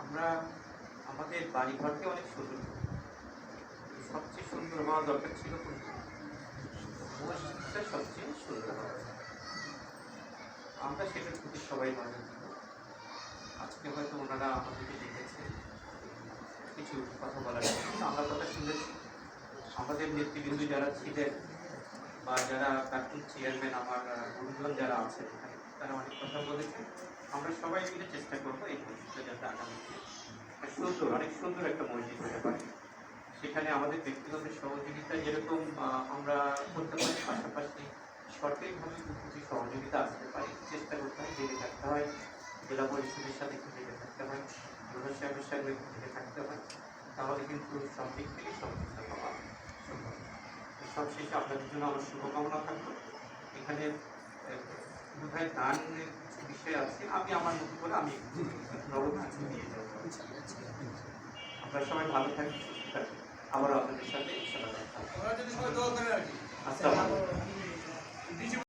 আমরা আমাদের বাড়ি ঘরকে অনেক সুন্দর সবচেয়ে সুন্দর হওয়া দরকার ছিল মসজিদটা সবচেয়ে সুন্দর হওয়া আমরা সেটার প্রতি সবাই দিব আজকে হয়তো ওনারা আমাদেরকে দেখেছে। কিছু কথা বলার। আমরা কথা শুনেছি। আমাদের নেতৃবৃন্দ যারা ছিলেন বা যারা প্রাক্তন চেয়ারম্যান আমার গুরুজন যারা আছেন তারা অনেক কথা বলেছেন আমরা সবাই মিলে চেষ্টা করব এই মসজিদটা যাতে একটা সুন্দর, অনেক সুন্দর একটা মসজিদ হতে পারে। সেখানে আমাদের ব্যক্তিগত সহযোগিতা যেরকম আমরা করতে পারি, পাশাপাশি সরকারিভাবে কিছু সহযোগিতা আসতে পারি। চেষ্টা করতে হয়, জেগে থাকতে হয়, জেলা পরিষদের সাথে একটু জেগে থাকতে হয় প্রধান সাহেবের সাথে একটু জেগে থাকতে হয়। তাহলে কিন্তু সব দিক থেকে সন্তুষ্ট পাওয়া সম্ভব। সব শেষে আপনাদের জন্য আমার শুভকামনা থাকল। এখানে বোধহয় দানের বিষয় আছে আমি আমার মতো করে আমি নগদ নিয়ে যাব। আপনারা সবাই ভালো থাকবেন সুস্থ আবারও আপনাদের সাথে ইনশাআল্লাহ দেখা হবে।